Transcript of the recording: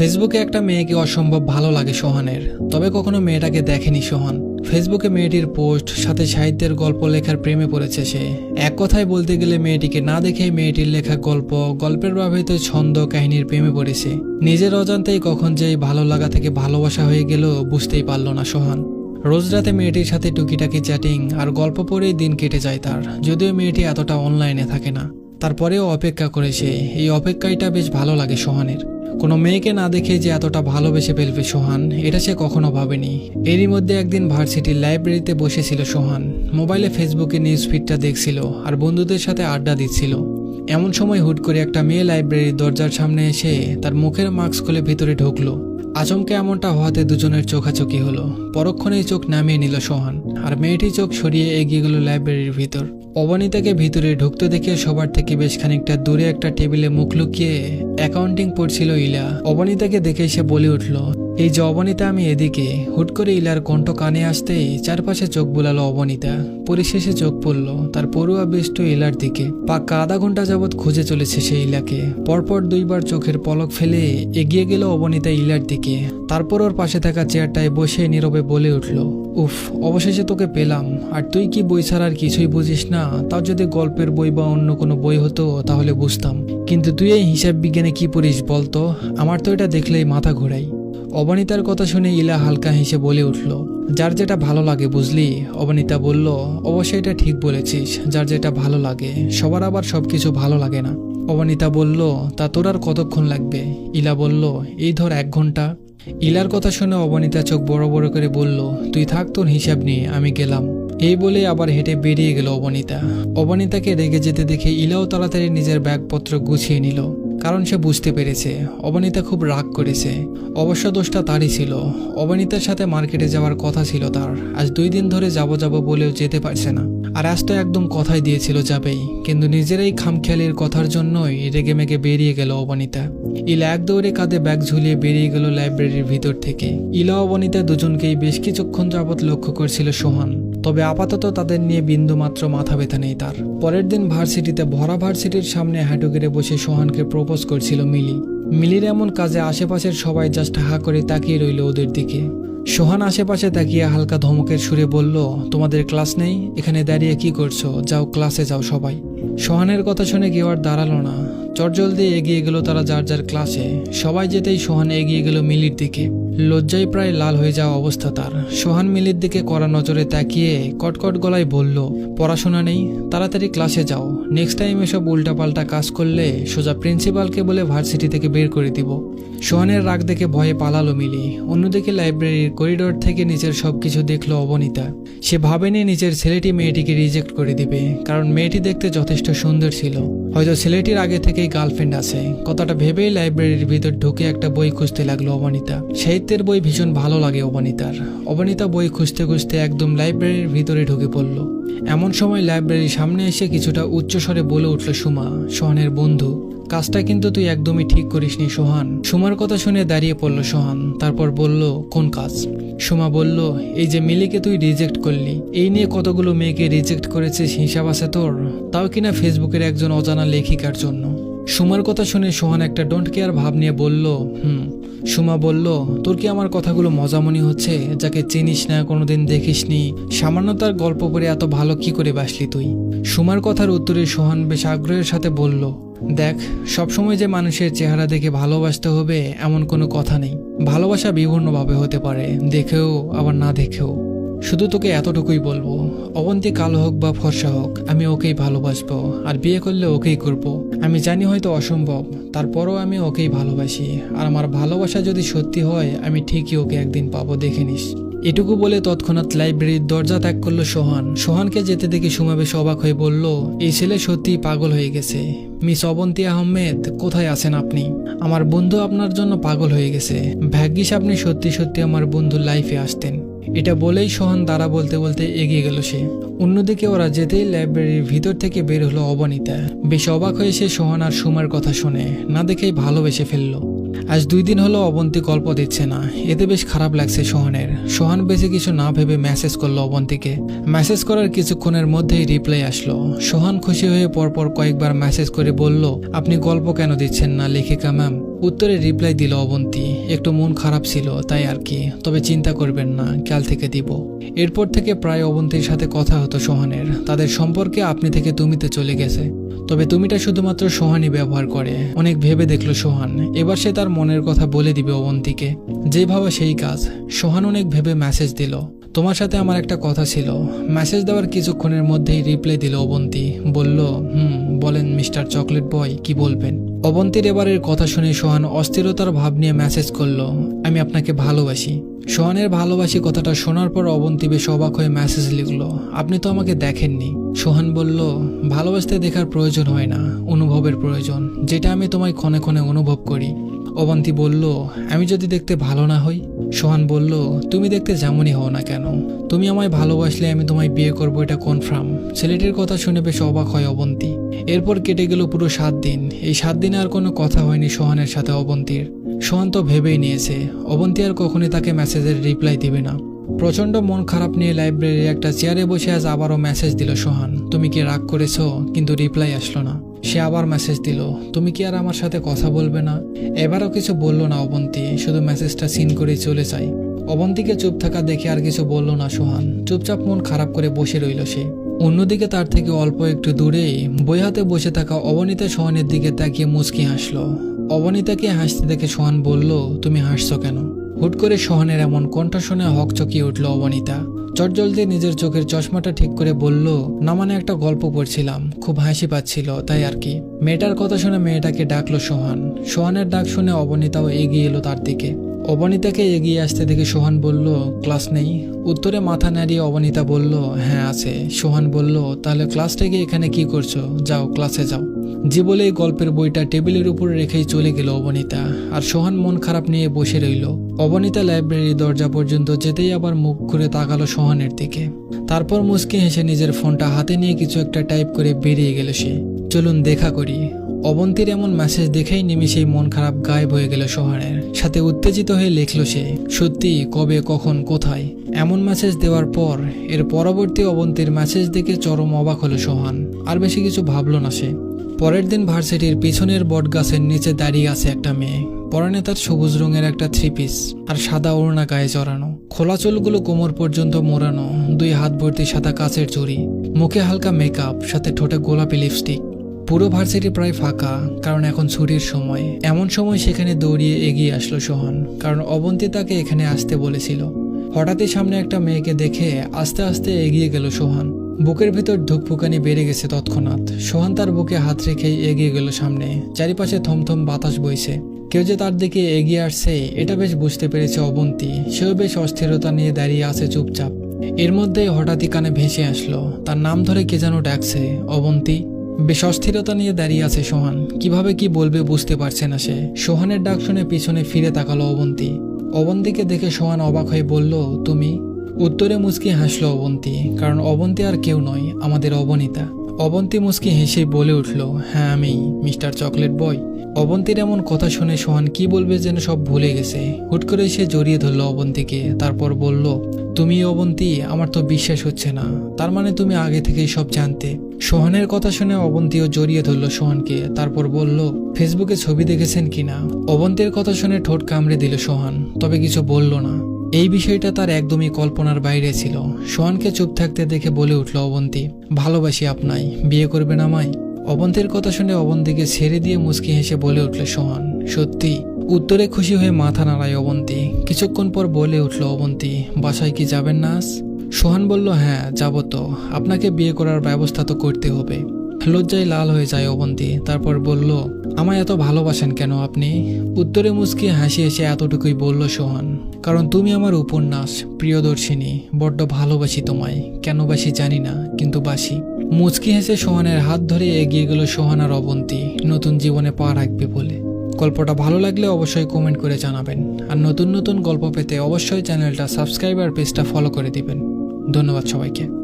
ফেসবুকে একটা মেয়েকে অসম্ভব ভালো লাগে সোহানের, তবে কখনো মেয়েটাকে দেখেনি সোহান। ফেসবুকে মেয়েটির পোস্ট, সাথে সাহিত্যের গল্প লেখার প্রেমে পড়েছে সে। এক কথায় বলতে গেলে মেয়েটিকে না দেখেই মেয়েটির লেখা গল্প, গল্পের প্রভাবিত ছন্দ কাহিনীর প্রেমে পড়েছে। নিজের অজান্তেই কখন যে ভালো লাগা থেকে ভালোবাসা হয়ে গেল বুঝতেই পারল না সোহান। রোজ রাতে মেয়েটির সাথে টুকিটাকি চ্যাটিং আর গল্প পড়েই দিন কেটে যায় তার, যদিও মেয়েটি এতটা অনলাইনে থাকে না। তারপরেও অপেক্ষা করেছে এই অপেক্ষাটা বেশ ভালো লাগে সোহানের। কোনো মেয়েকে না দেখে যে এতটা ভালোবেসে ফেলবে সোহান, এটা সে কখনো ভাবেনি। এরই মধ্যে একদিন ভার্সিটির লাইব্রেরিতে বসেছিল সোহান। মোবাইলে ফেসবুকে নিউজ ফিডটা দেখছিল আর বন্ধুদের সাথে আড্ডা দিচ্ছিল। এমন সময় হুট করে একটা মেয়ে লাইব্রেরির দরজার সামনে এসে তার মুখের মাস্ক খুলে ভিতরে ঢুকলো। আচমকে এমনটা হওয়াতে দুজনের চোখাচোখি হলো। পরক্ষণেই চোখ নামিয়ে নিল সোহান, আর মেয়েটি চোখ সরিয়ে এগিয়ে গেল লাইব্রেরির ভিতর। অবনীতাকে ভিতরে ঢুকতে দেখে সবার থেকে বেশ খানিকটা দূরে একটা টেবিলে মুখ লুকিয়ে অ্যাকাউন্টিং পড়ছিল ইলা। অবনীতাকে দেখে সে বলে উঠল, এই যে অবনীতা, আমি এদিকে। হুট করে ইলার কণ্ঠ কানে আসতেই চারপাশে চোখ বুলালো অবনীতা। পরিশেষে চোখ পড়ল, তার পড়ুয়া বেষ্ট ইলার দিকে। পাক্কা আধা ঘণ্টা যাবৎ খুঁজে চলেছে সে ইলাকে। পরপর দুইবার চোখের পলক ফেলে এগিয়ে গেল অবনীতা ইলার দিকে। তারপর ওর পাশে থাকা চেয়ারটায় বসে নীরবে বলে উঠল উফ, অবশেষে তোকে পেলাম। আর তুই কি বই ছাড়া আর কিছুই বুঝিস না? তাও যদি গল্পের বই বা অন্য কোনো বই হতো, তাহলে বুঝতাম। কিন্তু তুই এই হিসাব বিজ্ঞানে কি পড়িস বলতো? আমার তো এটা দেখলেই মাথা ঘোরাই অবনিতার কথা শুনে ইলা হালকা হেসে বলে উঠল, যার যেটা ভালো লাগে বুঝলি? অবনীতা বলল, অবশ্যই এটা ঠিক বলেছিস, যার যেটা ভালো লাগে, সবার আবার সবকিছু ভালো লাগে না। অবনীতা বলল, তা তোর আর কতক্ষণ লাগবে? ইলা বলল, এই ধর এক ঘণ্টা। ইলার কথা শুনে অবনীতা চোখ বড় বড় করে বলল, তুই থাক তোর হিসাব নিয়ে, আমি গেলাম। এই বলে আবার হেঁটে বেরিয়ে গেল অবনীতা। অবনীতাকে রেগে যেতে দেখে ইলাও তাড়াতাড়ি নিজের ব্যাগপত্র গুছিয়ে নিল, কারণ সে বুঝতে পেরেছে, অবনীতা খুব রাগ করেছে। অবশ্য দোষটা তারই ছিল। অবনীতার সাথে মার্কেটে যাওয়ার কথা ছিল তার। আজ দুই দিন ধরে যাব যাব বলেও যেতে পারছে না। আর আজ তো একদম কথাই দিয়েছিল যাবেই, কিন্তু নিজেরাই খামখেয়ালির কথার জন্যই রেগে মেগে বেরিয়ে গেল অবনীতা। ইলা এক দৌড়ে কাঁধে ব্যাগ ঝুলিয়ে বেরিয়ে গেল লাইব্রেরির ভিতর থেকে। ইলা অবনীতা দুজনকেই বেশ কিছুক্ষণ যাবৎ লক্ষ্য করছিল সোহান, তবে আপাতত তাদের নিয়ে বিন্দু মাত্র মাথা ব্যথা নেই তার। পরের দিন ভার্সিটিতে ভরা ভার্সিটির সামনে হাঁটু গেড়ে বসে সোহানকে প্রপোজ করছিল মিলি। মিলির এমন কাজে আশেপাশের সবাই জাস্ট হা করে তাকিয়ে রইল ওদের দিকে। সোহান আশেপাশে তাকিয়ে হালকা ধমকের সুরে বলল, তোমাদের ক্লাস নেই? এখানে দাঁড়িয়ে কি করছ? যাও ক্লাসে যাও সবাই। সোহানের কথা শুনে কেউ আর দাঁড়াল না। চটজলদি এগিয়ে গেল তারা যার যার ক্লাসে। সবাই যেতেই সোহান এগিয়ে গেল মিলির দিকে। লজ্জায় প্রায় লাল হয়ে যাওয়া অবস্থা তার। সোহান মিলির দিকে কড়া নজরে তাকিয়ে কটকট গলায় বলল, পড়াশোনা নেই, তাড়াতাড়ি ক্লাসে যাও। নেক্সট টাইম এসব উল্টাপাল্টা কাজ করলে সোজা প্রিন্সিপালকে বলে ভার্সিটি থেকে বের করে দিব। সোহানের রাগ দেখে ভয়ে পালালো মিলি। অন্যদিকে লাইব্রেরির করিডোর থেকে নিজের সবকিছু দেখল অবনীতা। সে ভাবেনি নিজের ছেলেটি মেয়েটিকে রিজেক্ট করে দিবে, কারণ মেয়েটি দেখতে যথেষ্ট সুন্দর ছিল। হয়তো ছেলেটির আগে থেকেই গার্লফ্রেন্ড আছে। কথাটা ভেবেই লাইব্রেরির ভিতর ঢুকে একটা বই খুঁজতে লাগল অবনীতা। সাহিত্যের বই ভীষণ ভালো লাগে অবনীতার। অবনীতা বই খুঁজতে খুঁজতে একদম লাইব্রেরির ভিতরে ঢুকে পড়ল। এমন সময় লাইব্রেরির সামনে এসে কিছুটা উচ্চস্বরে বলে উঠল, সুমা, সোহানের বন্ধু। কাজটা কিন্তু তুই একদমই ঠিক করিসনি, সোহান। সুমার কথা শুনে দাঁড়িয়ে পড়ল সোহান, তারপর বলল, কোন কাজ? সুমা বলল, এই যে মিলিকে তুই রিজেক্ট করলি, এই নিয়ে কতগুলো মেয়েকে রিজেক্ট করেছিস হিসাব আছে তোর? তাও কিনা ফেসবুকের একজন অজানা লেখিকার জন্য? সুমার কথা শুনে সোহান একটা ডোন্ট কেয়ার ভাব নিয়ে বলল, হুম। সুমা বলল, তোর কি আমার কথাগুলো মজা মনে হচ্ছে? যাকে চিনিস না, কোনোদিন দেখিসনি? সামান্য তার গল্প পড়ে এত ভালো কি করে বাসলি তুই? সুমার কথার উত্তরে সোহান বেশ আগ্রহের সাথে বলল দেখ, সবসময় যে মানুষের চেহারা দেখে ভালোবাসতে হবে, এমন কোনো কথা নেই। ভালোবাসা বিভিন্নভাবে হতে পারে, দেখেও আবার না দেখেও। শুধু তোকে এতটুকুই বলব, অবন্তি কালো হোক বা ফর্সা হোক, আমি ওকেই ভালোবাসবো, আর বিয়ে করলে ওকেই করব। আমি জানি হয়তো অসম্ভব, তারপরও আমি ওকেই ভালোবাসি। আর আমার ভালোবাসা যদি সত্যি হয়, আমি ঠিকই ওকে একদিন পাবো, দেখে নিস। এটুকু বলে তৎক্ষণাৎ লাইব্রেরির দরজা ত্যাগ করল সোহান। সোহানকে যেতে দেখে সুমা অবাক হয়ে বলল, এই ছেলে সত্যিই পাগল হয়ে গেছে। মিস অবন্তী আহমেদ, কোথায় আছেন আপনি? আমার বন্ধু আপনার জন্য পাগল হয়ে গেছে। ভাগ্যিস আপনি সত্যি সত্যি আমার বন্ধুর লাইফে আসতেন। এটা বলেই সোহান দাঁড়া বলতে বলতে এগিয়ে গেল সে। অন্যদিকে ওরা যেতেই লাইব্রেরির ভিতর থেকে বের হলো অবনীতা। বেশ অবাক হয়ে সে সোহান আর সুমার কথা শুনে, না দেখেই ভালোবেসে ফেলল। আজ দুই দিন হলো অবন্তী গল্প দিচ্ছে না। এতে বেশ খারাপ লাগছে সোহানের। সোহান বেশি কিছু না ভেবে মেসেজ করল অবন্তীকে। মেসেজ করার কিছুক্ষণের মধ্যেই রিপ্লাই আসলো। সোহান খুশি হয়ে পরপর কয়েকবার মেসেজ করে বলল, আপনি গল্প কেন দিচ্ছেন না, লেখিকা ম্যাম? উত্তরে রিপ্লাই দিল অবন্তী, একটু মন খারাপ ছিল, তাই আর কি। তবে চিন্তা করবেন না, কাল থেকে দিব। এরপর থেকে প্রায় অবন্তীর সাথে কথা হতো সোহানের। তাদের সম্পর্কে আপনি থেকে তুমিতে চলে গেছে। তবে তুমিটা শুধুমাত্র সোহানি ব্যবহার করে। অনেক ভেবে দেখল সোহান। এবার সে তার মনের কথা বলে দিবে অবন্তীকে। যে ভাবা সেই কাজ। সোহান অনেক ভেবে মেসেজ দিল। তোমার সাথে আমার একটা কথা ছিল। মেসেজ দেওয়ার কিছুক্ষণের মধ্যেই রিপ্লাই দিল অবন্তী। বলল, হুম, বলেন মিস্টার চকলেট বয়, কি বলবেন? অবন্তীর এবারের কথা শুনে সোহান অস্থিরতার ভাব নিয়ে মেসেজ করল, আমি আপনাকে ভালোবাসি। সোহানের ভালোবাসি কথাটা শোনার পর অবন্তী বেশ অবাক হয়ে মেসেজ লিখলো, আপনি তো আমাকে দেখেননি। সোহান বলল, ভালোবাসতে দেখার প্রয়োজন হয় না, অনুভবের প্রয়োজন, যেটা আমি তোমায় ক্ষণে ক্ষণে অনুভব করি। অবন্তী বলল, আমি যদি দেখতে ভালো না হই? সোহান বলল, তুমি দেখতে যেমনই হও না কেন। তুমি আমায় ভালোবাসলে আমি তোমায় বিয়ে করব, এটা কনফার্ম ছেলেটির কথা শুনে বেশ অবাক হয় অবন্তি। এরপর কেটে গেল পুরো সাত দিন। এই সাত দিনে আর কোনো কথা হয়নি সোহানের সাথে অবন্তীর। সোহান তো ভেবেই নিয়েছে, অবন্তি আর কখনই তাকে মেসেজের রিপ্লাই দিবে না। প্রচণ্ড মন খারাপ নিয়ে লাইব্রেরির একটা চেয়ারে বসে আজ আবারও মেসেজ দিল সোহান। তুমি কি রাগ করেছ? কিন্তু রিপ্লাই আসলো না। সে আবার মেসেজ দিল, তুমি কি আর আমার সাথে কথা বলবে না? এবারও কিছু বলল না অবন্তী, শুধু মেসেজটা সিন করে চলে যায়। অবন্তীকে চুপ থাকা দেখে আর কিছু বলল না সোহান। চুপচাপ মন খারাপ করে বসে রইল সে। অন্যদিকে তার থেকে অল্প একটু দূরেই বই হাতে বসে থাকা অবনীতা সোহানের দিকে তাকিয়ে মুচকি হাসলো। অবনীতাকে হাসতে দেখে সোহান বলল, তুমি হাসছো কেন? হুট করে সোহানের এমন কণ্ঠ শুনে হক চকিয়ে উঠল অবনীতা। চটজলদি নিজের চোখের চশমাটা ঠিক করে বলল, না মানে একটা গল্প পড়ছিলাম, খুব হাসি পাচ্ছিল, তাই আর কি। মেয়েটার কথা শুনে মেয়েটাকে ডাকলো সোহান। সোহানের ডাক শুনে অবনীতাও এগিয়ে এলো তার দিকে। অবনীতাকে এগিয়ে আসতে দেখে সোহান বলল, ক্লাস নেই। উত্তরে মাথা নাড়িয়ে অবনীতা বলল হ্যাঁ আছে। সোহান বলল, তাহলে ক্লাস থেকে এখানে কি করছ? যাও, ক্লাসে যাও। যে বলে গল্পের বইটা টেবিলের উপর রেখেই চলে গেল অবনীতা, আর সোহান মন খারাপ নিয়ে বসে রইল। অবনীতা লাইব্রেরির দরজা পর্যন্ত যেতেই আবার মুখ ঘুরে তাকালো সোহানের দিকে। তারপর মুসকে হেসে নিজের ফোনটা হাতে নিয়ে কিছু একটা টাইপ করে বেরিয়ে গেল সে। চলুন দেখা করি। অবন্তীর এমন মেসেজ দেখেই নিমিশেই মন খারাপ গায়েব হয়ে গেল সোহানের। সাথে উত্তেজিত হয়ে লিখল সে, সত্যি, কবে, কখন, কোথায়? এমন মেসেজ দেওয়ার পর, এর পরবর্তী অবন্তীর মেসেজ দেখে চরম অবাক হলো সোহান। আর বেশি কিছু ভাবল না সে। পরের দিন ভার্সিটির পিছনের বট গাছের নিচে দাঁড়িয়ে আছে একটা মেয়ে। পরনে তার সবুজ রঙের একটা থ্রি পিস আর সাদা ওড়না গায়ে জড়ানো। খোলা চুলগুলো কোমর পর্যন্ত মোড়ানো, দুই হাত ভর্তি সাদা কাচের চুড়ি মুখে হালকা মেকআপ সাথে ঠোঁটে গোলাপি লিপস্টিক পুরো ভার্সিটি প্রায় ফাঁকা, কারণ এখন ছুটির সময়। এমন সময় সেখানে দৌড়িয়ে এগিয়ে আসলো সোহান, কারণ অবন্তী তাকে এখানে আসতে বলেছিল। হঠাৎই সামনে একটা মেয়েকে দেখে আস্তে আস্তে এগিয়ে গেল সোহান। বুকের ভিতর ধুকফুকানি বেড়ে গেছে তৎক্ষণাৎ। সোহান তার বুকে হাত রেখেই এগিয়ে গেল সামনে। চারিপাশে থমথম বাতাস বইছে। কেউ যে তার দিকে এগিয়ে আসছে, এটা বেশ বুঝতে পেরেছে অবন্তী। সেও বেশ অস্থিরতা নিয়ে দাঁড়িয়ে আছে চুপচাপ। এর মধ্যে হঠাৎই কানে ভেসে আসলো, তার নাম ধরে কে যেন ডাকছে, অবন্তী? বেশ অস্থিরতা নিয়ে দাঁড়িয়ে আছে সোহান। কীভাবে কি বলবে বুঝতে পারছে না সে। সোহানের ডাক শুনে পিছনে ফিরে তাকালো অবন্তী। অবন্তীকে দেখে সোহান অবাক হয়ে বলল, তুমি? উত্তরে মুচকি হাসলো অবন্তী, কারণ অবন্তী আর কেউ নয়, আমাদের অবনীতা। অবন্তী মুচকি হেসে বলে উঠল হ্যাঁ আমি মিস্টার চকলেট বয়। অবন্তীর এমন কথা শুনে সোহান কি বলবে যেন সব ভুলে গেছে। হুট করে সে জড়িয়ে ধরলো অবন্তীকে, তারপর বলল, তুমি অবন্তী, আমার তো বিশ্বাস হচ্ছে না। তার মানে তুমি আগে থেকেই সব জানতে। সোহানের কথা শুনে অবন্তীও জড়িয়ে ধরল সোহানকে, তারপর বলল, ফেসবুকে ছবি দেখেছেন কিনা? অবন্তীর কথা শুনে ঠোঁট কামড়ে দিল সোহান, তবে কিছু বলল না। এই বিষয়টা তার একদমই কল্পনার বাইরে ছিল। সোহানকে চুপ থাকতে দেখে বলে উঠল, অবন্তী, ভালোবাসি আপনাই বিয়ে করবেন আমায়? অবন্তীর কথা শুনে অবন্তীকে ছেড়ে দিয়ে মুচকি হেসে বলে উঠল, সোহান, সত্যি? উত্তরে খুশি হয়ে মাথা নাড়ায় অবন্তী। কিছুক্ষণ পর বলে উঠল, অবন্তী, বাসায় কি যাবেন না? সোহান বলল হ্যাঁ যাব তো। আপনাকে বিয়ে করার ব্যবস্থা তো করতে হবে। লজ্জায় লাল হয়ে যায় অবন্তী। তারপর বলল আমায় এত ভালোবাসেন কেন আপনি? উত্তরে মুচকি হাসি এসে এতটুকুই বলল সোহান, কারণ তুমি আমার উপন্যাস, প্রিয়দর্শিনী, বড্ড ভালোবাসি তোমায়। কেন বাসি জানি না, কিন্তু বাসি। মুচকি হেসে সোহানের হাত ধরে এগিয়ে গেল সোহান আর অবন্তী, নতুন জীবনে পা রাখবে বলে। গল্পটা ভালো লাগলে অবশ্যই কমেন্ট করে জানাবেন, আর নতুন নতুন গল্প পেতে অবশ্যই চ্যানেলটা সাবস্ক্রাইব আর পেজটা ফলো করে দিবেন। ধন্যবাদ সবাইকে।